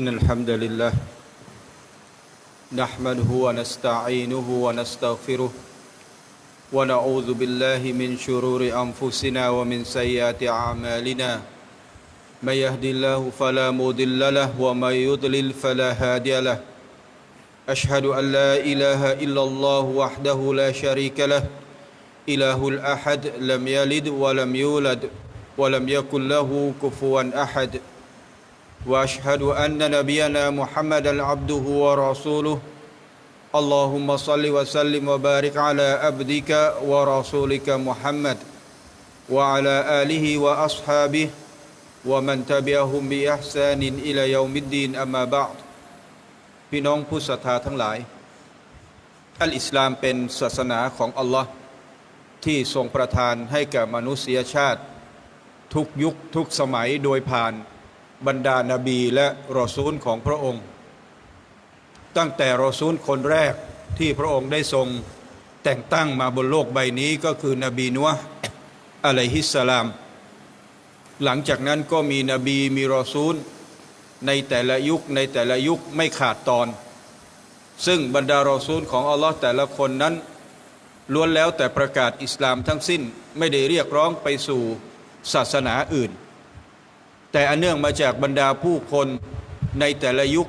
إن الحمد لله نحمده ونستعينه ونستغفره ونعوذ بالله من شرور أنفسنا ومن سيئات أعمالنا. من يهد الله فلا مضل له ومن يضلل فلا هادي له. أشهد أن لا إله إلا الله وحده لا شريك له. إله الأحد لم يلد ولم يولد ولم يكن له كفوا أحد. واشهد ان نبينا محمدا عبده ورسوله اللهم صل وسلم وبارك على عبدك ورسولك محمد وعلى اله واصحابه ومن تبعهم باحسان الى يوم الدين اما بعد พี่น้องผู้ศรัทธาทั้งหลาย อัลอิสลามเป็นศาสนาของอัลลอฮ์ที่ทรงประทานให้แก่มนุษยชาติ ทุกยุคทุกสมัยโดยผ่าน บรรดานาบีและรอซูลของพระองค์ ตั้งแต่รอซูลคนแรกที่พระองค์ได้ทรงแต่งตั้งมาบนโลกใบนี้ก็คือนบีนัวอะลัยฮิสสลาม หลังจากนั้นก็มีนบีมีรอซูล ในแต่ละยุคในแต่ละยุคไม่ขาดตอน ซึ่งบรรดารอซูลของอัลลอฮ์แต่ละคนนั้น ล้วนแล้วแต่ประกาศอิสลามทั้งสิ้นไม่ได้เรียกร้องไปสู่ศาสนาอื่น แต่อันเนื่องมาจากบรรดาผู้คนในแต่ละยุค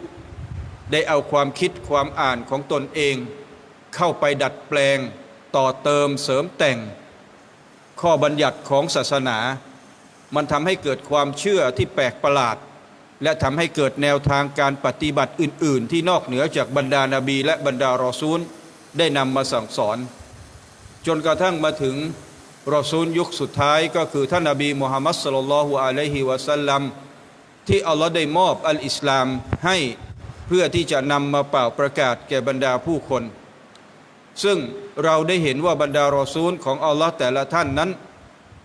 ได้เอาความคิดความอ่านของตนเอง เข้าไปดัดแปลง ต่อเติมเสริมแต่ง ข้อบัญญัติของศาสนา มันทำให้เกิดความเชื่อที่แปลกประหลาด และทำให้เกิดแนวทางการปฏิบัติอื่น ๆ ที่นอกเหนือจากบรรดานาบี และบรรดารอซูลได้นำมาสั่งสอน จนกระทั่งมาถึง รอซูลยุคสุดท้ายก็คือท่านนบีมุฮัมมัดสลลัลฮุอะลัยฮิวะสัลลัมที่อัลลอฮ์ได้มอบอัลอิสลามให้เพื่อที่จะนำมาเป่าประกาศแก่บรรดาผู้คน ซึ่งเราได้เห็นว่าบรรดารอซูลของอัลลอฮ์แต่ละท่านนั้น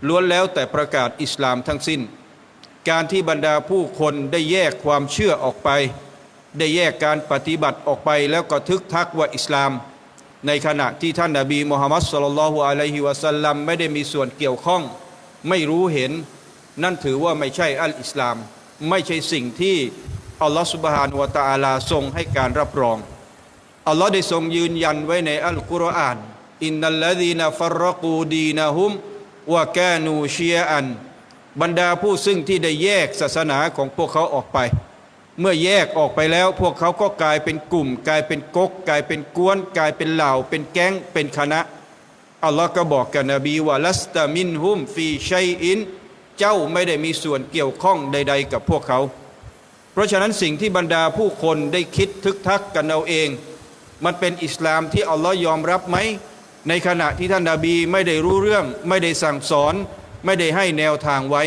ล้วนแล้วแต่ประกาศอิสลามทั้งสิ้น การที่บรรดาผู้คนได้แยกความเชื่อออกไป ได้แยกการปฏิบัติออกไปแล้วก็ทึกทักว่าอิสลาม ในขณะที่ท่านนาบีมุฮัมมัดสุลลัลฮุอะลัยฮิวะสัลลัมไม่ได้มีส่วนเกี่ยวข้อง ไม่รู้เห็น นั่นถือว่าไม่ใช่อัลอิสลาม ไม่ใช่สิ่งที่อัลลอฮฺสุบฮานุวะตะอาลาทรงให้การรับรอง อัลลอฮ์ได้ทรงยืนยันไว้ในอัลกุรอานอินนัลลดีนฟัรกูดีนะฮุมวะกนูเชียอัน บรรดาผู้ซึ่งที่ได้แยกศาสนาของพวกเขาออกไป เมื่อแยกออกไปแล้วพวกเขาก็กลายเป็นกลุ่ม กลายเป็นก๊กกลายเป็นกวน กลายเป็นเหล่า เป็นแก๊งเป็นคณะอัลลอฮ์ก็บอกกับนบีว่าลัสตามินฮุมฟีชัยอิน เจ้าไม่ได้มีส่วนเกี่ยวข้องใด ๆ กับพวกเขา เพราะฉะนั้นสิ่งที่บรรดาผู้คนได้คิดทึกทักกันเอาเอง มันเป็นอิสลามที่อัลลอฮ์ยอมรับไหมในขณะที่ท่านนาบีไม่ได้รู้เรื่อง ไม่ได้สั่งสอน ไม่ได้ให้แนวทางไว้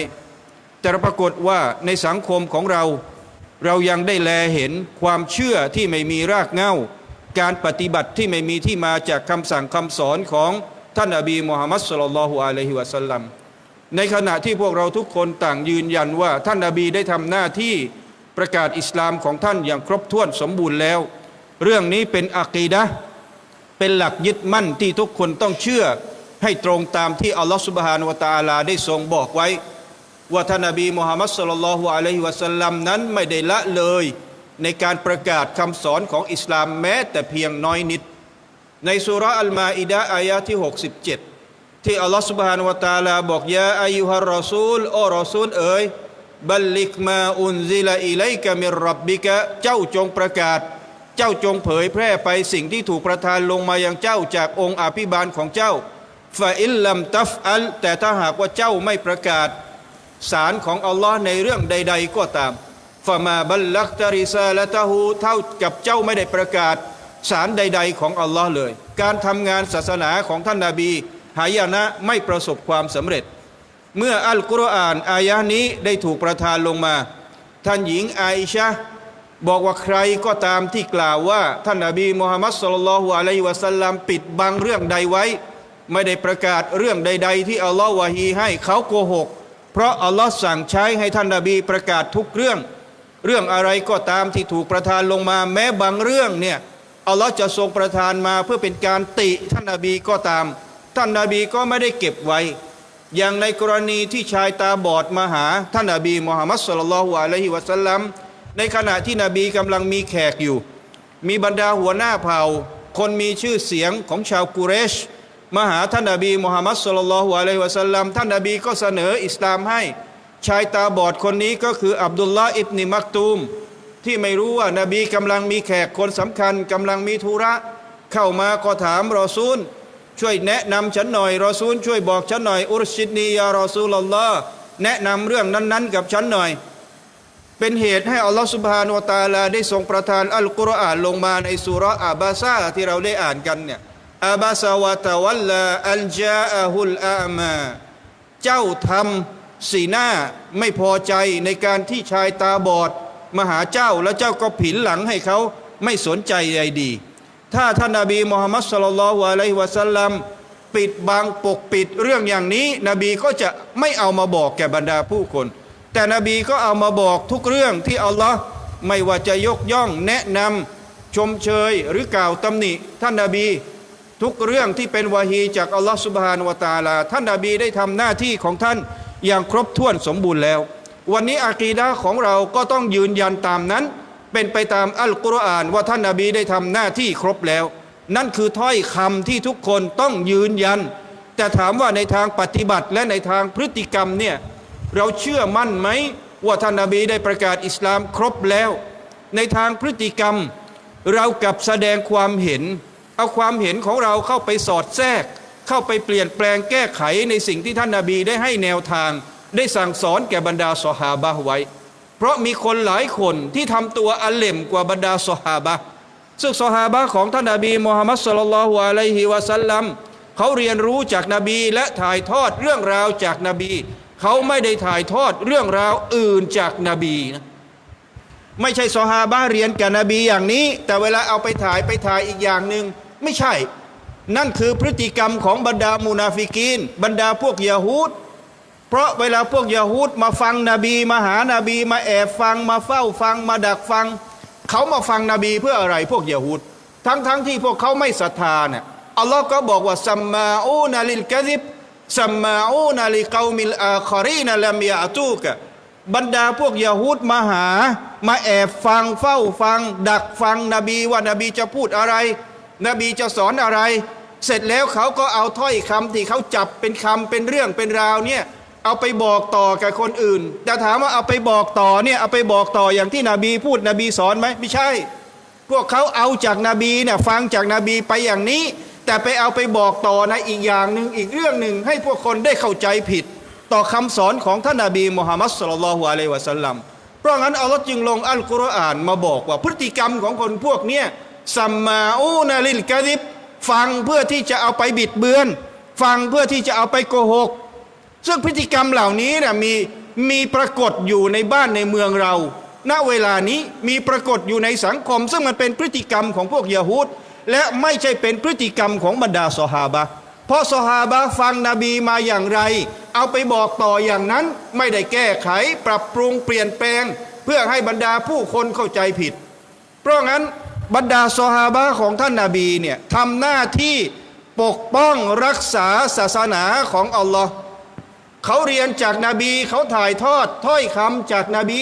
แต่ปรากฏว่าในสังคมของเรา เรายังได้แลเห็นความเชื่อที่ไม่มีรากเหง้า การปฏิบัติที่ไม่มีที่มาจากคำสั่งคำสอนของท่านนาบีมุฮัมมัดสุลลัลฮุอะลัยฮิวะสัลลัมในขณะที่พวกเราทุกคนต่างยืนยันว่า ท่านนาบีได้ทำหน้าที่ประกาศอิสลามของท่านอย่างครบถ้วนสมบูรณ์แล้ว เรื่องนี้เป็นอะกีดะเป็นหลักยึดมั่นที่ทุกคนต้องเชื่อให้ตรงตามที่อัลลอฮฺสุบฮานวะตะอาลาได้ทรงบอกไว้ ว่าท่านนบีมุฮัมมัดสุลลัลฮุอะลัยฮิวะสัลลัมนั้นไม่ได้ละเลย ในการประกาศคำสอนของอิสลามแม้แต่เพียงน้อยนิด ในสุราอัลมาอิดะห์อายะที่ 67 ที่อัลลอฮฺสุบฮานวะตะอาลาบอกยาอายุฮารอซูลโอรอซูลเอ๋ยบัลลิกมาอุนซิลาอิไลกะมิรรับบิกะเจ้าจงประกาศ เจ้าจงเผยแพร่ไปสิ่งที่ถูกประทานลงมายังเจ้าจากองค์อภิบาลของเจ้าฟาอิลลัมตัฟอัลแต่ถ้าหากว่าเจ้าไม่ประกาศ สารของอัลลอฮ์ในเรื่องใด ๆ ก็ตามฟามาบัลลักตาริซาละตะฮูเท่ากับเจ้าไม่ได้ประกาศสารใด ๆ ของอัลลอฮ์เลย การทำงานศาสนาของท่านนาบีหายนะไม่ประสบความสำเร็จ เมื่ออัลกุรอานอายะนี้ได้ถูกประทานลงมา ท่านหญิงอาอิชะบอกว่าใครก็ตามที่กล่าวว่า ท่านนาบีมุฮัมมัดสุลลัลลอฮุอะลัยฮิวะสัลลัมปิดบังเรื่องใดไว้ ไม่ได้ประกาศเรื่องใด ๆ ที่อัลลอฮ์วะฮีให้เขาโกหก เพราะอัลลอฮ์สั่งใช้ให้ท่านนาบีประกาศทุกเรื่อง เรื่องอะไรก็ตามที่ถูกประทานลงมา แม้บางเรื่องเนี่ยอัลลอฮ์จะทรงประทานมาเพื่อเป็นการติท่านนาบีก็ตาม ท่านนาบีก็ไม่ได้เก็บไว้ อย่างในกรณีที่ชายตาบอดมาหา ท่านนาบีมุฮัมมัดสุลลัลฮุอะลัยฮิวะสัลลัมในขณะที่นบีกำลังมีแขกอยู่ มีบรรดาหัวหน้าเผ่า คนมีชื่อเสียงของชาวกุเรช มาหาท่านนบีมุฮัมมัดสุลลัลฮุอะลัยฮิวะสัลลัมท่านนบีก็เสนออิสลามให้ ชายตาบอดคนนี้ก็คืออับดุลลาห์อิบนิมักตูม ที่ไม่รู้ว่านบีกำลังมีแขกคนสำคัญกำลังมีธุระ เข้ามาก็ถามรอซูล ช่วยแนะนำฉันหน่อยรอซูล ช่วยบอกฉันหน่อย อุรชิดนียารอซูลลอฮ์แนะนำเรื่องนั้น ๆ กับฉันหน่อย เป็นเหตุให้อัลลอฮฺสุบฮานุวะตาลาได้ทรงประทานอัลกุรอานลงมาในสุร์อาบาซาที่เราได้อ่านกันเนี่ย อาบาซาวะตะวัลลาอัลจาอฮุลอามาเจ้าทำสีหน้าไม่พอใจในการที่ชายตาบอดมาหาเจ้าแล้วเจ้าก็ผินหลังให้เขาไม่สนใจใยดี ถ้าท่านนาบีมุฮัมมัดสลลัลลอฮุอะลัยฮิวะสัลลัมปิดบังปกปิดเรื่องอย่างนี้ นบีก็จะไม่เอามาบอกแก่บรรดาผู้คน แต่นบีก็เอามาบอกทุกเรื่องที่อัลลอฮ์ไม่ว่าจะยกย่องแนะนำชมเชยหรือกล่าวตำหนิท่านนาบี ทุกเรื่องที่เป็นวาฮีจากอัลลอฮ์สุบฮานวะตาลา ท่านนาบีได้ทำหน้าที่ของท่านอย่างครบถ้วนสมบูรณ์แล้ว วันนี้อากีดะของเราก็ต้องยืนยันตามนั้น เป็นไปตามอัลกุรอานว่าท่านนาบีได้ทำหน้าที่ครบแล้ว นั่นคือถ้อยคำที่ทุกคนต้องยืนยัน แต่ถามว่าในทางปฏิบัติและในทางพฤติกรรมเนี่ยเราเชื่อมั่นไหมว่าท่านนาบีได้ประกาศอิสลามครบแล้ว ในทางพฤติกรรมเรากับแสดงความเห็น เอาความเห็นของเราเข้าไปสอดแทรก เข้าไปเปลี่ยนแปลงแก้ไขในสิ่งที่ท่านนาบีได้ให้แนวทาง ได้สั่งสอนแก่บรรดาสหาบะไว้ เพราะมีคนหลายคนที่ทำตัวอัลเลมกว่าบรรดาสหาบะซึ่งสหาบะของท่านนาบีมูฮัมมัดสุลลัลฮุอะลัยฮิวะสัลลัมเขาเรียนรู้จากนบีและถ่ายทอดเรื่องราวจากนบี เขาไม่ได้ถ่ายทอดเรื่องราวอื่นจากนบีนะไม่ใช่ซอฮาบะเรียนกับนบีอย่างนี้ แต่เวลาเอาไปถ่ายไปถ่ายอีกอย่างหนึ่ง ไม่ใช่ นั่นคือพฤติกรรมของบรรดามูนาฟิกีน บรรดาพวกยาฮูดเพราะเวลาพวกยาฮูดมาฟังนบี มาหานาบี มาแอบฟัง มาเฝ้าฟัง มาดักฟัง เขามาฟังนบีเพื่ออะไรพวกยาฮูดทั้งทั้งที่พวกเขาไม่ศรัทธาเนี่ยอัลลอฮ์ก็บอกว่าสัมมาอูนาลิลกะซิบสัมมาอูนาลิกามิลอาคอรีนลัมยาตูกะบรรดาพวกยาฮูดมาหา มาแอบฟังเฝ้าฟัง ดักฟังนบีว่านบีจะพูดอะไร นบีจะสอนอะไร เสร็จแล้วเขาก็เอาถ้อยคำที่เขาจับเป็นคำเป็นเรื่องเป็นราวเนี่ยเอาไปบอกต่อกับคนอื่น แต่ถามว่าเอาไปบอกต่อเนี่ยเอาไปบอกต่ออย่างที่นบีพูดนบีสอนไหมไม่ใช่ พวกเขาเอาจากนาบีเนี่ยฟังจากนาบีไปอย่างนี้ แต่ไปเอาไปบอกต่อในอีกอย่างหนึ่งอีกเรื่องหนึ่งให้พวกคนได้เข้าใจผิด ต่อคำสอนของท่านนาบีมุฮัมมัดสุลลัลฮุอะลัยวะสัลลัมเพราะงั้นอัลลอฮ์จึงลงอัลกุรอานมาบอกว่าพฤติกรรมของคนพวกเนี้ย สัมมาอูนาลิลกะดิบฟังเพื่อที่จะเอาไปบิดเบือน ฟังเพื่อที่จะเอาไปโกหก ซึ่งพฤติกรรมเหล่านี้เนี่ยมีมีปรากฏอยู่ในบ้านในเมืองเรา ณเวลานี้มีปรากฏอยู่ในสังคม ซึ่งมันเป็นพฤติกรรมของพวกยาฮูดและไม่ใช่เป็นพฤติกรรมของบรรดาสหาบะเพราะสหาบะฟังนบีมาอย่างไร เอาไปบอกต่ออย่างนั้นไม่ได้แก้ไขปรับปรุงเปลี่ยนแปลง เพื่อให้บรรดาผู้คนเข้าใจผิด เพราะงั้น บรรดาสหาบะของท่านนาบีเนี่ยทำหน้าที่ปกป้องรักษาศาสนาของอัลลอฮ์เขาเรียนจากนาบีเขาถ่ายทอดถ้อยคำจากนบี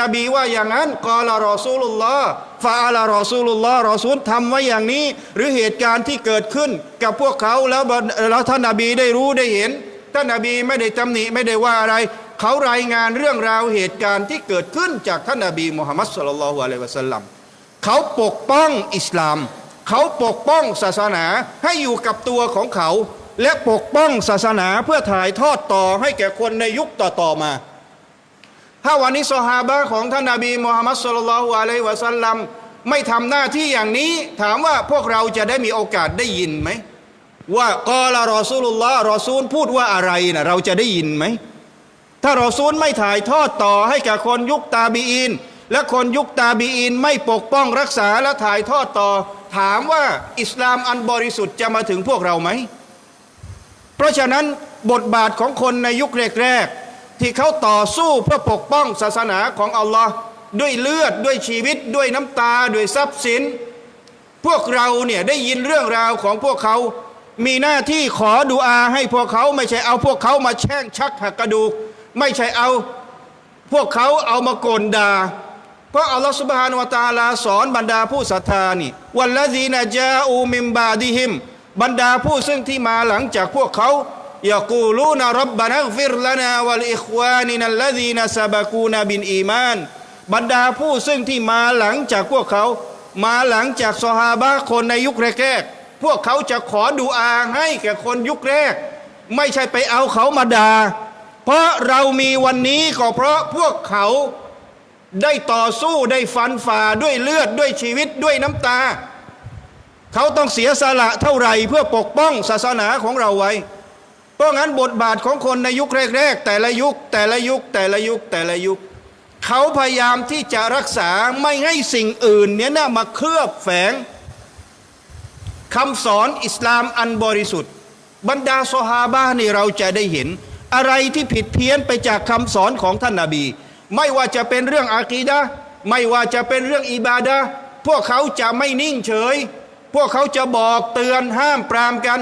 นบีว่าอย่างนั้นกอลารอซูลุลลอฮ์ฟาอาลารอซูลุลลอฮ์รอซูลทำไว้อย่างนี้ หรือเหตุการณ์ที่เกิดขึ้นกับพวกเขาแล้วแล้วท่านนาบีได้รู้ได้เห็นท่านนาบีไม่ได้ตำหนิไม่ได้ว่าอะไร เขารายงานเรื่องราวเหตุการณ์ที่เกิดขึ้นจากท่านนาบีมุฮัมมัดสุลลัลลอฮุอะลัยวะสัลลัม เขาปกป้องอิสลาม เขาปกป้องศาสนาให้อยู่กับตัวของเขา และปกป้องศาสนาเพื่อถ่ายทอดต่อให้แก่คนในยุคต่อๆมา ถ้าวันนี้ซอฮาบะของท่านนาบีมูฮัมมัดสุลลัลอฮุอะลัยวะสัลลัมไม่ทำหน้าที่อย่างนี้ถามว่าพวกเราจะได้มีโอกาสได้ยินไหมว่ากอละรอซูลุลลอฮ์รอซูลพูดว่าอะไรนะเราจะได้ยินไหมถ้ารอซูลไม่ถ่ายทอดต่อให้แกับคนยุคตาบีอิน และคนยุคตาบีอินไม่ปกป้องรักษาและถ่ายทอดต่อ ถามว่าอิสลามอันบริสุทธิ์จะมาถึงพวกเราไหม เพราะฉะนั้นบทบาทของคนในยุคแรกๆที่เขาต่อสู้เพื่อปกป้องศาสนาของอัลลอฮ์ด้วยเลือดด้วยชีวิตด้วยน้ำตาด้วยทรัพย์สิน พวกเราเนี่ยได้ยินเรื่องราวของพวกเขา มีหน้าที่ขอดุอาให้พวกเขาไม่ใช่เอาพวกเขามาแช่งชักหักกระดูก ไม่ใช่เอา พวกเขาเอามากลด่า ราะอัลลอฮฺสุบฮานวะตาลาสอนบรรดาผู้ศรัทธานี่วันละดีนะจาอูมิมบาดิฮิม บรรดาผู้ซึ่งที่มาหลังจากพวกเขายากูลูนะรับบานักฟิรลนาวะลอิควานินัลลดีนะซาบกูนาบินอีมาน บรรดาผู้ซึ่งที่มาหลังจากพวกเขา มาหลังจากซอฮาบะคนในยุคแรกๆพวกเขาจะขอดูอาให้แก่คนยุคแรก ไม่ใช่ไปเอาเขามาด่าเพราะเรามีวันนี้ก็เพราะพวกเขา ได้ต่อสู้ได้ฟันฝ่าด้วยเลือดด้วยชีวิตด้วยน้ำตา เขาต้องเสียสละเท่าไหร่เพื่อปกป้องศาสนาของเราไว้ เพราะงั้นบทบาทของคนในยุคแรก ๆ แต่ละยุคแต่ละยุคแต่ละยุคแต่ละยุค เขาพยายามที่จะรักษาไม่ให้สิ่งอื่นเนี่ยนะมาเคลือบแฝงคำสอนอิสลามอันบริสุทธิ์ บรรดาซอฮาบะนี่เราจะได้เห็น อะไรที่ผิดเพี้ยนไปจากคำสอนของท่านนาบี ไม่ว่าจะเป็นเรื่องอากีดะไม่ว่าจะเป็นเรื่องอิบาดะพวกเขาจะไม่นิ่งเฉย พวกเขาจะบอกเตือนห้ามปรามกัน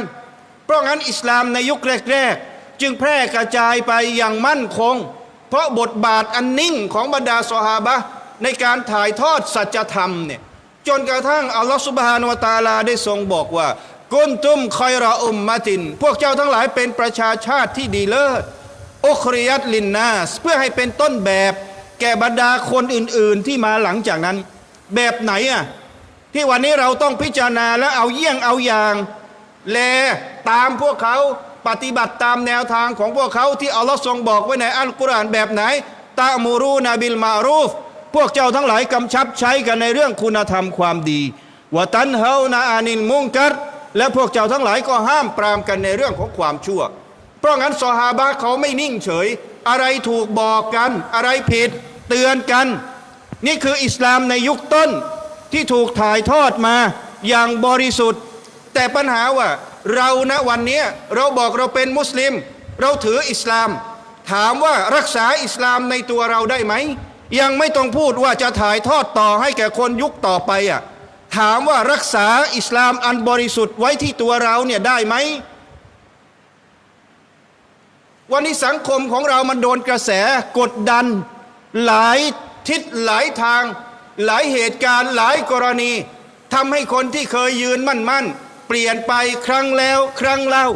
เพราะงั้นอิสลามในยุคแรกๆ จึงแพร่กระจายไปอย่างมั่นคง เพราะบทบาทอันนิ่งของบรรดาสหาบะในการถ่ายทอดสัจธรรมเนี่ยจนกระทั่งอัลลอฮฺสุบฮานวะตาลาได้ทรงบอกว่า กุนตุมคอยรออุมมาติน พวกเจ้าทั้งหลายเป็นประชาชาติที่ดีเลิศ อุคริยัตลินนาส เพื่อให้เป็นต้นแบบแก่บรรดาคนอื่น ๆ ที่มาหลังจากนั้น แบบไหนอะที่วันนี้เราต้องพิจารณาและเอาเยี่ยงเอาอย่าง แลตามพวกเขาปฏิบัติตามแนวทางของพวกเขาที่อัลลอฮ์ทรงบอกไว้ในอัลกุรอานแบบไหนตามูรูนาบิลมารูฟ พวกเจ้าทั้งหลายกำชับใช้กันในเรื่องคุณธรรมความดีวะตันเฮานาอานินมุงกัดและพวกเจ้าทั้งหลายก็ห้ามปรามกันในเรื่องของความชั่ว เพราะงั้นซอฮาบะเขาไม่นิ่งเฉย อะไรถูกบอกกัน อะไรผิด เตือนกัน นี่คืออิสลามในยุคต้นที่ถูกถ่ายทอดมาอย่างบริสุทธิ์ แต่ปัญหาว่าเรานะวันนี้เราบอกเราเป็นมุสลิม เราถืออิสลาม ถามว่ารักษาอิสลามในตัวเราได้ไหม ยังไม่ต้องพูดว่าจะถ่ายทอดต่อให้แก่คนยุคต่อไปอะถามว่ารักษาอิสลามอันบริสุทธิ์ไว้ที่ตัวเราเนี่ยได้ไหม วันนี้สังคมของเรามันโดนกระแสกดดัน หลายทิศหลายทาง หลายเหตุการณ์หลายกรณีทำให้คนที่เคยยืนมั่นมั่นเปลี่ยนไปครั้งแล้วครั้งเล่า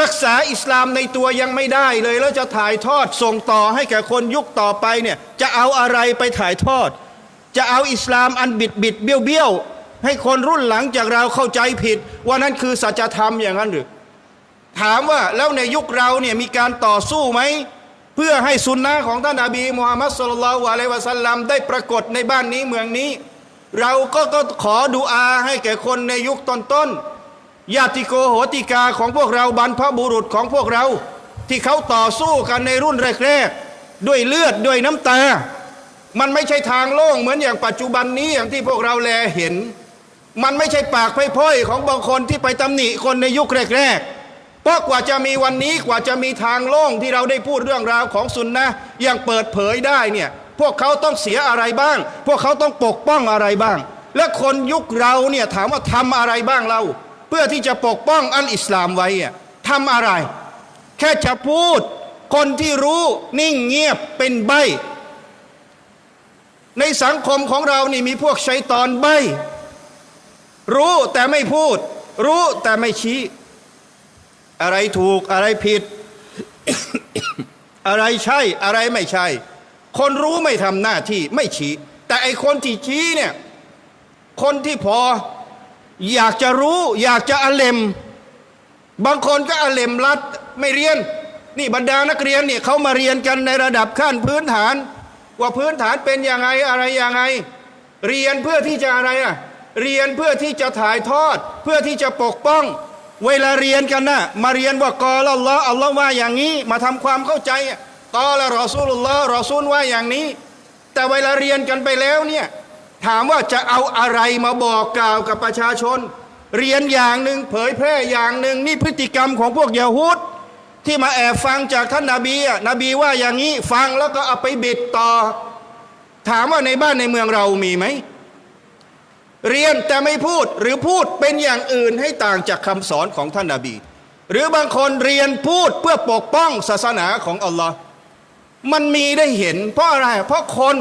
รักษาอิสลามในตัวยังไม่ได้เลย แล้วจะถ่ายทอดส่งต่อให้แก่คนยุคต่อไปเนี่ยจะเอาอะไรไปถ่ายทอด จะเอาอิสลามอันบิดบิดเบี้ยวเบี้ยวให้คนรุ่นหลังจากเราเข้าใจผิด ว่านั่นคือสัจธรรมอย่างนั้นหรือ ถามว่าแล้วในยุคเราเนี่ยมีการต่อสู้ไหม เพื่อให้สุนนะของท่านอาบีมุฮัมมัดสุลลัลลอฮุอะลัยวะสัลลัมได้ปรากฏในบ้านนี้เมืองนี้ เราก็ก็ขอดุอาให้แก่คนในยุคต้นๆญาติโกโหติกาของพวกเราบรรพบุรุษของพวกเรา ที่เขาต่อสู้กันในรุ่นแรกๆด้วยเลือดด้วยน้ำตา มันไม่ใช่ทางโล่งเหมือนอย่างปัจจุบันนี้อย่างที่พวกเราแลเห็น มันไม่ใช่ปากพร่อยๆของบางคนที่ไปตำหนิคนในยุคแรกๆ ราะกว่าจะมีวันนี้กว่าจะมีทางโล่งที่เราได้พูดเรื่องราวของสุนนะอย่างเปิดเผยได้เนี่ยพวกเขาต้องเสียอะไรบ้าง พวกเขาต้องปกป้องอะไรบ้าง และคนยุคเราเนี่ยถามว่าทำอะไรบ้างเรา เพื่อที่จะปกป้องอันอิสลามไว้อะทำอะไร แค่จะพูด คนที่รู้นิ่งเงียบเป็นใบ ในสังคมของเรานี่มีพวกชัยตอนใบ รู้แต่ไม่พูด รู้แต่ไม่ชี้ อะไรถูกอะไรผิด อะไรใช่อะไรไม่ใช่ คนรู้ไม่ทำหน้าที่ไม่ชี้ แต่ไอคนที่ชี้เนี่ยคนที่พออยากจะรู้ อยากจะอเลมบางคนก็อเลมรัดไม่เรียน นี่บรรดานักเรียนเนี่ยเขามาเรียนกันในระดับขั้นพื้นฐาน ว่าพื้นฐานเป็นยังไงอะไรยังไง เรียนเพื่อที่จะอะไรอะเรียนเพื่อที่จะถ่ายทอด เพื่อที่จะปกป้อง เวลาเรียนกันนะมาเรียนว่ากอลอัลลอฮ์อัลลอฮ์ว่าอย่างนี้ มาทำความเข้าใจกอละรอซูลุลลอฮ์รอซูลว่าอย่างนี้ แต่เวลาเรียนกันไปแล้วเนี่ยถามว่าจะเอาอะไรมาบอกกล่าวกับประชาชน เรียนอย่างหนึ่งเผยแพร่อย่างหนึ่งนี่พฤติกรรมของพวกยาฮูดที่มาแอบฟังจากท่านนาบีอะนบีว่าอย่างนี้ฟังแล้วก็เอาไปบิดต่อ ถามว่าในบ้านในเมืองเรามีไหม เรียนแต่ไม่พูดหรือพูดเป็นอย่างอื่นให้ต่างจากคำสอนของท่านนาบี หรือบางคนเรียนพูดเพื่อปกป้องศาสนาของอัลลอฮ์มันมีได้เห็น เพราะอะไร เพราะคน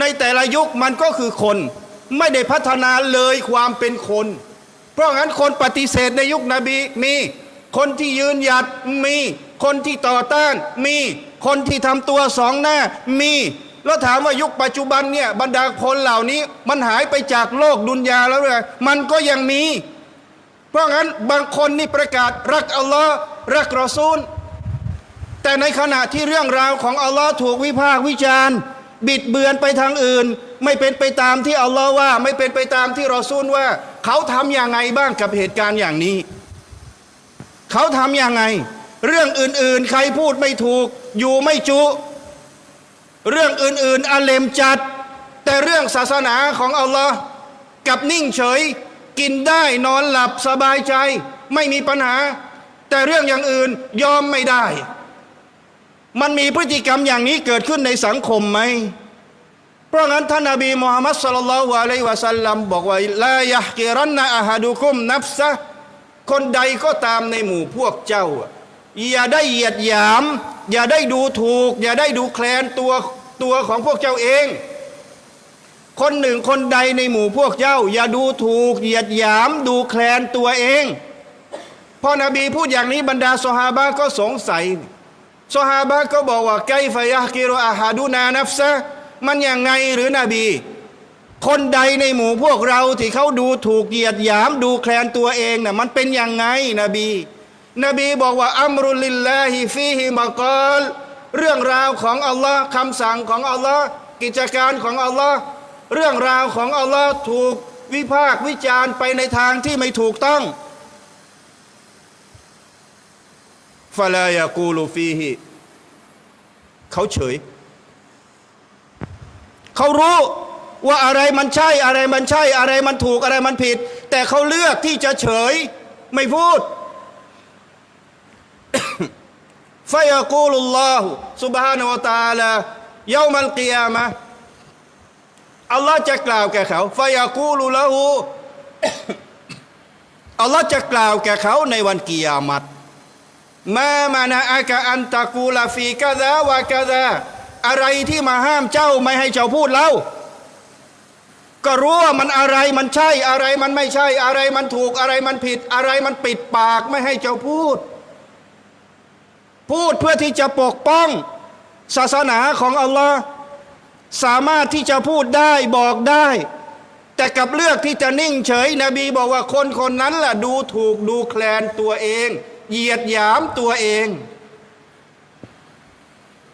ในแต่ละยุคมันก็คือคน ไม่ได้พัฒนาเลยความเป็นคน เพราะงั้นคนปฏิเสธในยุคนบีมีคนที่ยืนหยัดมี คนที่ต่อต้านมี คนที่ทำตัวสองหน้ามี แล้วถามว่ายุคปัจจุบันเนี่ยบรรดาคนเหล่านี้ มันหายไปจากโลกดุนยาแล้วเลยมันก็ยังมี เพราะงั้นบางคนนี่ประกาศรักอัลลอฮ์รักรอซูล แต่ในขณะที่เรื่องราวของอัลลอฮ์ถูกวิพากษ์วิจารณ์ บิดเบือนไปทางอื่น ไม่เป็นไปตามที่อัลลอฮ์ว่า ไม่เป็นไปตามที่รอซูลว่า เขาทำอย่างไงบ้างกับเหตุการณ์อย่างนี้ เขาทำอย่างไง เรื่องอื่นๆ ใครพูดไม่ถูก อยู่ไม่จุ เรื่องอื่น ๆอาเลมจัด แต่เรื่องศาสนาของอัลลอฮ์กับนิ่งเฉย กินได้นอนหลับสบายใจ ไม่มีปัญหา แต่เรื่องอย่างอื่นยอมไม่ได้ มันมีพฤติกรรมอย่างนี้เกิดขึ้นในสังคมไหมเพราะงั้นท่านนบีมูฮัมมัดสุลลัลลอฮุอะลัยวะสัลลัมบอกว่าลายะกิรันนะอะฮัดุคุมนัฟซะคนใดก็ตามในหมู่พวกเจ้า อย่าได้เหยียดหยาม อย่าได้ดูถูก อย่าได้ดูแคลนตัว ตัวของพวกเจ้าเอง คนหนึ่งคนใดในหมู่พวกเจ้า อย่าดูถูกเหยียดหยามดูแคลนตัวเองพอนบีพูดอย่างนี้บรรดาสหาบะก็สงสัยสหาบะก็บอกว่าไกฟยะกิรอาฮาดูนานัฟซะมันอยังไงหรือนบี คนใดในหมู่พวกเราที่เขาดูถูกเหยียดหยามดูแคลนตัวเองน่ะมันเป็นอยังไงนบี นบีบอกว่าอัมรุลิลลาฮิฟีฮิมะกอล เรื่องราวของอัลลอฮ์คำสั่งของอัลลอฮ์กิจการของอัลลอฮ์เรื่องราวของอัลลอฮ์ถูกวิพากษ์วิจารณ์ไปในทางที่ไม่ถูกต้องฟลายากูลูฟีฮิเขาเฉย เขารู้ว่าอะไรมันใช่อะไรมันใช่ อะไรมันถูกอะไรมันผิด แต่เขาเลือกที่จะเฉยไม่พูด ฟยากูลุลลอฮุสุบฮานาวตาลายามัลกิยามะอัลลอฮ์จะกล่าวแก่เขาฟยากูลุละหูอัลลอฮ์จะกล่าวแก่เขาในวันกิยามัตมามานะอากะอันตะกูลาฟีกะดาวากะดาอะไรที่มาห้ามเจ้าไม่ให้เจ้าพูดเล่าก็รู้ว่ามันอะไรมันใช่อะไรมันไม่ใช่อะไรมันถูกอะไรมันผิด อะไรมันปิดปากไม่ให้เจ้าพูด พูดเพื่อที่จะปกป้องศาสนาของอัลลอฮ์สามารถที่จะพูดได้บอกได้ แต่กับเลือกที่จะนิ่งเฉย นบีบอกว่าคนคนนั้นแหละดูถูกดูแคลนตัวเอง เหยียดหยามตัวเอง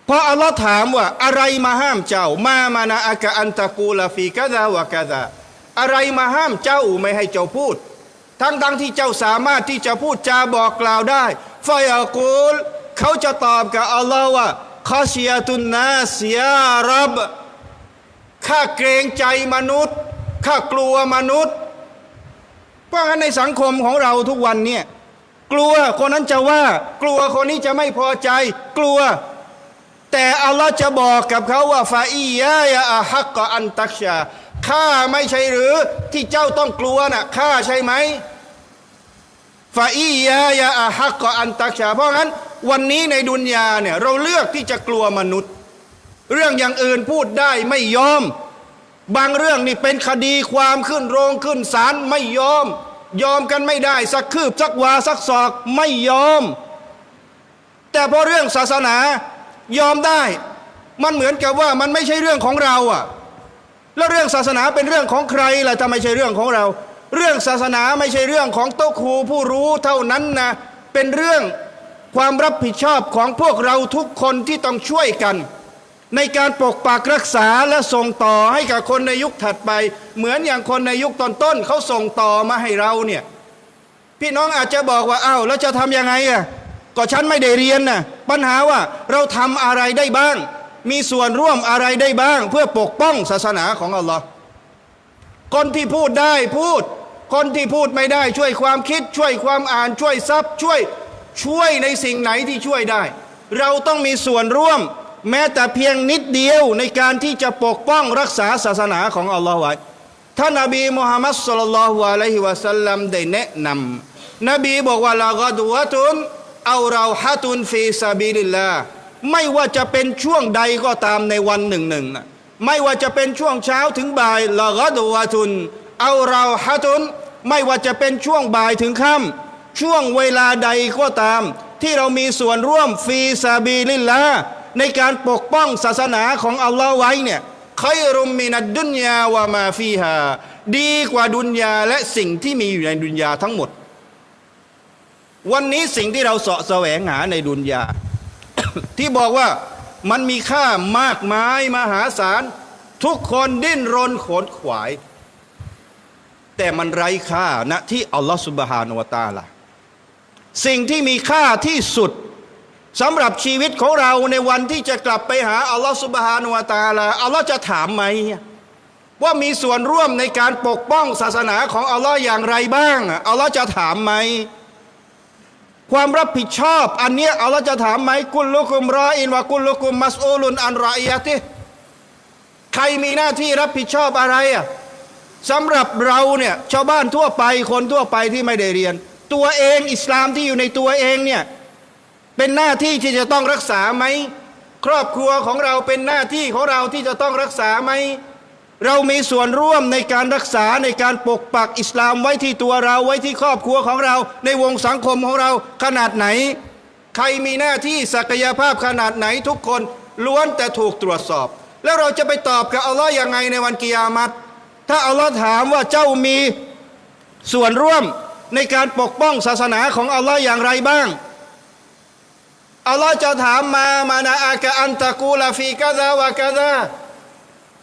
เพราะอัลลอฮ์ถามว่าอะไรมาห้ามเจ้า มามานาอากะอันตะกูลาฟีกะดาวะกะดาอะไรมาห้ามเจ้าไม่ให้เจ้าพูด ทั้งทั้งที่เจ้าสามารถที่จะพูดจาบอกกล่าวได้ฟายากูล เขาจะตอบกับอัลลอฮ์ว่าคาเชียตุนนาสยารับข้าเกรงใจมนุษย์ข้ากลัวมนุษย์ เพราะงั้นในสังคมของเราทุกวันเนี่ยกลัวคนนั้นจะว่า กลัวคนนี้จะไม่พอใจ กลัว แต่อัลลอฮ์จะบอกกับเขาว่าฟาอียายะอะฮักกอันตักชาข้าไม่ใช่หรือที่เจ้าต้องกลัวน่ะข้าใช่ไหมฟาอียายะอะฮักกอันตักชาเพราะงั้น วันนี้ในดุนยาเนี่ยเราเลือกที่จะกลัวมนุษย์ เรื่องอย่างอื่นพูดได้ไม่ยอม บางเรื่องนี่เป็นคดีความขึ้นโรงขึ้นศาลไม่ยอม ยอมกันไม่ได้สักคืบสักวาสักศอกไม่ยอม แต่พอเรื่องศาสนายอมได้ มันเหมือนกับว่ามันไม่ใช่เรื่องของเราอะแล้วเรื่องศาสนาเป็นเรื่องของใครล่ะถ้าไม่ใช่เรื่องของเรา เรื่องศาสนาไม่ใช่เรื่องของโต๊ะครูผู้รู้เท่านั้นนะเป็นเรื่อง ความรับผิดชอบของพวกเราทุกคนที่ต้องช่วยกัน ในการปกปักรักษาและส่งต่อให้กับคนในยุคถัดไป เหมือนอย่างคนในยุคตอนต้นเขาส่งต่อมาให้เราเนี่ยพี่น้องอาจจะบอกว่าอ้าวแล้วจะทำยังไงอะก็ฉันไม่ได้เรียนน่ะปัญหาว่าเราทำอะไรได้บ้าง มีส่วนร่วมอะไรได้บ้าง เพื่อปกป้องศาสนาของอัลลอฮ์คนที่พูดได้พูด คนที่พูดไม่ได้ช่วยความคิด ช่วยความอ่านช่วยซับช่วย ช่วยในสิ่งไหนที่ช่วยได้ เราต้องมีส่วนร่วม แม้แต่เพียงนิดเดียวในการที่จะปกป้องรักษาศาสนาของอัลลอฮ์ไว้ท่านนบีมุฮัมมัดสุลลัลฮุอะลัยฮิวะสัลลัมได้แนะนำนบีบอกว่าละกอดุวะตุนเอาเราฮะตุนฟีซาบิลิลลาไม่ว่าจะเป็นช่วงใดก็ตามในวันหนึ่งหนึ่งนะไม่ว่าจะเป็นช่วงเช้าถึงบ่ายละกอดุวะตุนเอาเราฮะตุนไม่ว่าจะเป็นช่วงบ่ายถึงค่ำ ช่วงเวลาใดก็ตาม ที่เรามีส่วนร่วมฟีซาบิลิลลาในการปกป้องศาสนาของอัลลอฮ์ไว้เนี่ยคอยรุมมินัดดุนยาวามาฟีฮาดีกว่าดุนยาและสิ่งที่มีอยู่ในดุนยาทั้งหมด วันนี้สิ่งที่เราเสาะแสวงหาในดุนยา ที่บอกว่ามันมีค่ามากมายมหาศาล ทุกคนดิ้นรนขนขวาย แต่มันไร้ค่าณที่อัลลอฮฺสุบฮานวตาละ สิ่งที่มีค่าที่สุดสำหรับชีวิตของเราในวันที่จะกลับไปหาอัลลอฮฺสุบฮานุวาตาลาอัลลอฮ์จะถามไหม ว่ามีส่วนร่วมในการปกป้องศาสนาของอัลลอฮ์อย่างไรบ้างอัลลอฮ์จะถามไหม ความรับผิดชอบ อันเนี้ยอัลลอฮ์จะถามไหมกุลลุกุมรออินวะกุลลุกุมมัสอูลุนอันรอยะติใครมีหน้าที่รับผิดชอบอะไรอะสำหรับเราเนี่ยชาวบ้านทั่วไปคนทั่วไปที่ไม่ได้เรียน ตัวเองอิสลามที่อยู่ในตัวเองเนี่ยเป็นหน้าที่ที่จะต้องรักษาไหมครอบครัวของเราเป็นหน้าที่ของเราที่จะต้องรักษาไหมเรามีส่วนร่วมในการรักษาในการปกปักอิสลามไว้ที่ตัวเราไว้ที่ครอบครัวของเรา ในวงสังคมของเราขนาดไหน ใครมีหน้าที่ศักยภาพขนาดไหนทุกคนล้วนแต่ถูกตรวจสอบ แล้วเราจะไปตอบกับอัลลอฮ์ยังไงในวันกิยามัตถ้าอัลลอฮ์ถามว่าเจ้ามีส่วนร่วม ในการปกป้องศาสนาของอัลลอฮ์อย่างไรบ้าง อัลลอฮ์จะถามมามานาอากะอันตะกูลาฟีกะซาวะกะซา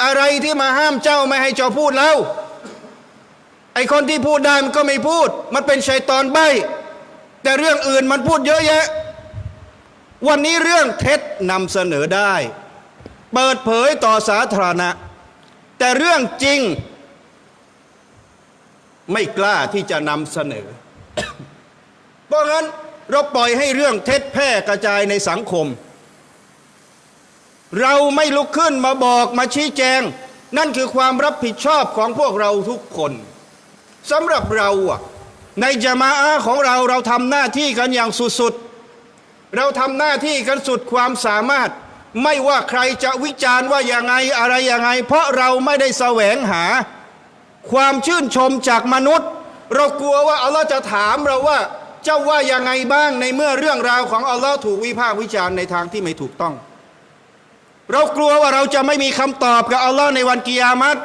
อะไรที่มาห้ามเจ้าไม่ให้เจ้าพูดแล้ว ไอคนที่พูดได้มันก็ไม่พูด มันเป็นชัยตอนใบ แต่เรื่องอื่นมันพูดเยอะแยะ วันนี้เรื่องเท็จนำเสนอได้ เปิดเผยต่อสาธารณะ แต่เรื่องจริง ไม่กล้าที่จะนำเสนอ เพราะงั้นเราปล่อยให้เรื่องเท็จแพร่กระจายในสังคม เราไม่ลุกขึ้นมาบอกมาชี้แจง นั่นคือความรับผิดชอบของพวกเราทุกคนสำหรับเราอะในจมาอะห์ของเราเราทำหน้าที่กันอย่างสุดๆ เราทำหน้าที่กันสุดความสามารถ ไม่ว่าใครจะวิจารณ์ว่าอย่างไงอะไรอย่างไง เพราะเราไม่ได้แสวงหา ความชื่นชมจากมนุษย์ เรากลัวว่าอัลลอฮ์จะถามเราว่าเจ้าว่ายังไงบ้างในเมื่อเรื่องราวของอัลลอฮ์ถูกวิพากษ์วิจารณ์ในทางที่ไม่ถูกต้อง เรากลัวว่าเราจะไม่มีคำตอบกับอัลลอฮ์ในวันกิยามัต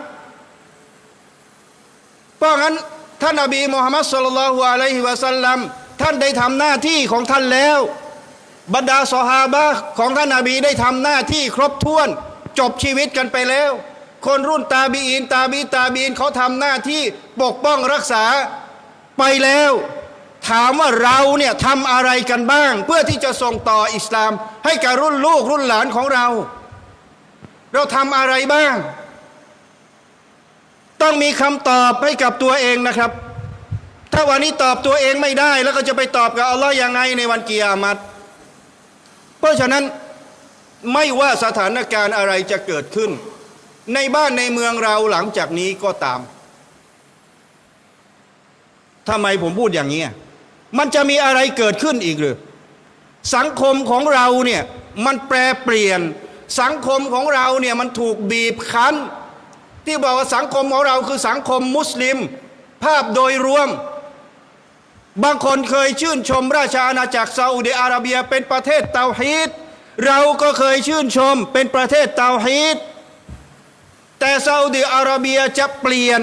เพราะงั้นท่านนบีมุฮัมมัดสุลลัลฮุอะลัยฮิวะสัลลัมท่านได้ทำหน้าที่ของท่านแล้ว บรรดาสหาบะของท่านนบีได้ทำหน้าที่ครบถ้วน จบชีวิตกันไปแล้ว คนรุ่นตาบีอินตาบีตาบีนเขาทำหน้าที่ปกป้องรักษาไปแล้ว ถามว่าเราเนี่ยทำอะไรกันบ้าง เพื่อที่จะส่งต่ออิสลาม ให้กับรุ่นลูกรุ่นหลานของเรา เราทำอะไรบ้าง ต้องมีคำตอบให้กับตัวเองนะครับ ถ้าวันนี้ตอบตัวเองไม่ได้แล้วก็จะไปตอบกับอัลลอฮ์ยังไงในวันกิยามัตเพราะฉะนั้นไม่ว่าสถานการณ์อะไรจะเกิดขึ้น ในบ้านในเมืองเราหลังจากนี้ก็ตามทำไมผมพูดอย่างนี้ มันจะมีอะไรเกิดขึ้นอีกหรือสังคมของเราเนี่ยมันแปรเปลี่ยน สังคมของเราเนี่ยมันถูกบีบคั้น ที่บอกว่าสังคมของเราคือสังคมมุสลิม ภาพโดยรวม บางคนเคยชื่นชมราชอาณาจักรซาอุดิอาระเบียเป็นประเทศเตาฮีดเราก็เคยชื่นชมเป็นประเทศเตาฮีด แต่ซาอุดิอาระเบียจะเปลี่ยน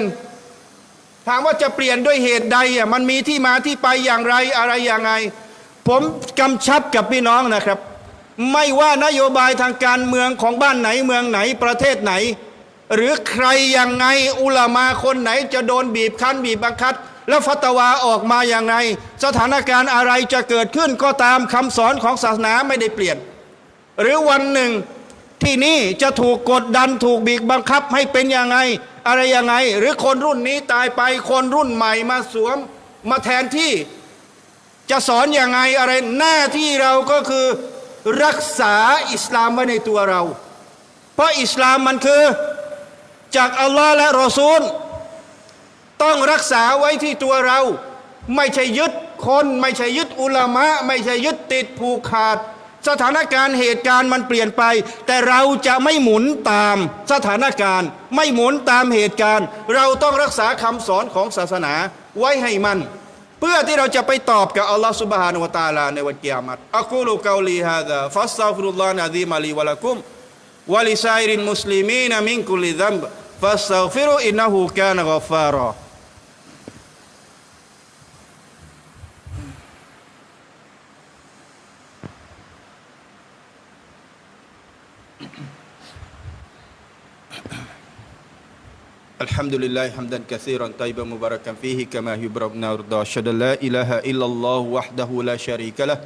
ถามว่าจะเปลี่ยนด้วยเหตุใดอะมันมีที่มาที่ไปอย่างไรอะไรอย่างไง ผมกำชับกับพี่น้องนะครับ ไม่ว่านโยบายทางการเมืองของบ้านไหนเมืองไหนประเทศไหน หรือใครยังไงอุลามาคนไหนจะโดนบีบคั้นบีบบังคับแล้วฟัตวาออกมาอย่างไร สถานการณ์อะไรจะเกิดขึ้นก็ตามคำสอนของศาสนาไม่ได้เปลี่ยน หรือวันหนึ่ง ที่นี่จะถูกกดดันถูกบีบบังคับให้เป็นยังไง อะไรยังไง หรือคนรุ่นนี้ตายไปคนรุ่นใหม่มาสวม มาแทนที่จะสอนอย่างไงอะไรหน้าที่เราก็คือรักษาอิสลามไว้ในตัวเรา เพราะอิสลามมันคือจากอัลลอฮ์และรอซูล ต้องรักษาไว้ที่ตัวเรา ไม่ใช่ยึดคน ไม่ใช่ยึดอุลามะ ไม่ใช่ยึดติดผูกขาด สถานการณ์เหตุการณ์มันเปลี่ยนไป แต่เราจะไม่หมุนตามสถานการณ์ ไม่หมุนตามเหตุการณ์ เราต้องรักษาคำสอนของศาสนาไว้ให้มัน เพื่อที่เราจะไปตอบกับอัลลอฮฺสุบฮานุวะตาลาในวันกิยามัตอักูลุกาลีฮะดะฟัสตัฟิรุลลอฮ์นะดีมาลีวะลักุมวะลิซาอิรินมุสลิมีนมินกุลิดัมฟัสตัฟิรุอินนะฮูกานกัฟฟารอ الحمد لله حمدا كثيرا طيبا مباركا فيه كما يحب ربنا ويرضى أشهد لا إله إلا الله وحده لا شريك له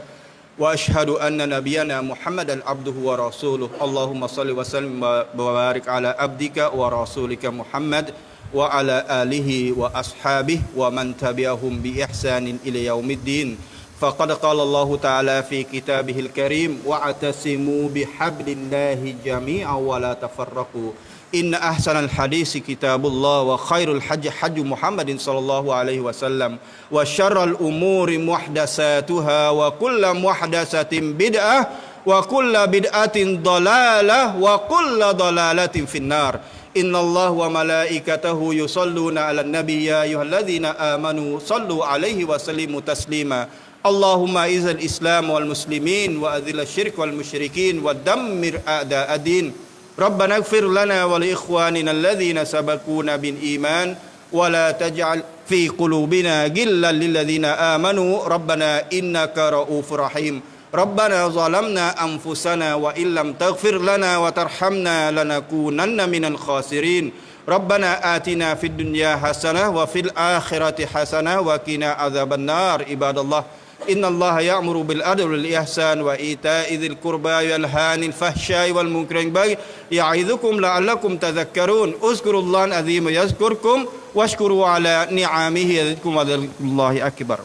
وأشهد أن نبينا محمدا عبده ورسوله اللهم صل وسلم وبارك على عبدك ورسولك محمد وعلى آله وأصحابه ومن تبعهم بإحسان إلى يوم الدين فقد قال الله تعالى في كتابه الكريم واعتصموا بحبل الله جميعا ولا تفرقوا. إن أحسن الحديث كتاب الله وخير الحج حج محمد صلى الله عليه وسلم وشر الأمور محدثاتها وكل محدثة بدعة وكل بدعة ضلالة وكل ضلالة في النار. إن الله وملائكته يصلون على النبي يا أيها الذين آمنوا صلوا عليه وسلموا تسليما. اللهم أعز الإسلام والمسلمين وأذل الشرك والمشركين ودمر أعداء الدين ربنا اغفر لنا ولإخواننا الذين سبقونا بالإيمان ولا تجعل في قلوبنا غلا للذين آمنوا ربنا إنك رؤوف رحيم ربنا ظلمنا أنفسنا وإن لم تغفر لنا وترحمنا لنكونن من الخاسرين ربنا آتنا في الدنيا حسنة وفي الآخرة حسنة وقنا عذاب النار عباد الله إن الله يأمر بالعدل والإحسان وإيتاء ذي القربى وينهى عن الفحشاء والمنكر والبغي يعظكم لعلكم تذكرون. اذكروا الله العظيم يذكركم واشكروا على نعمه يزدكم وذكر الله أكبر.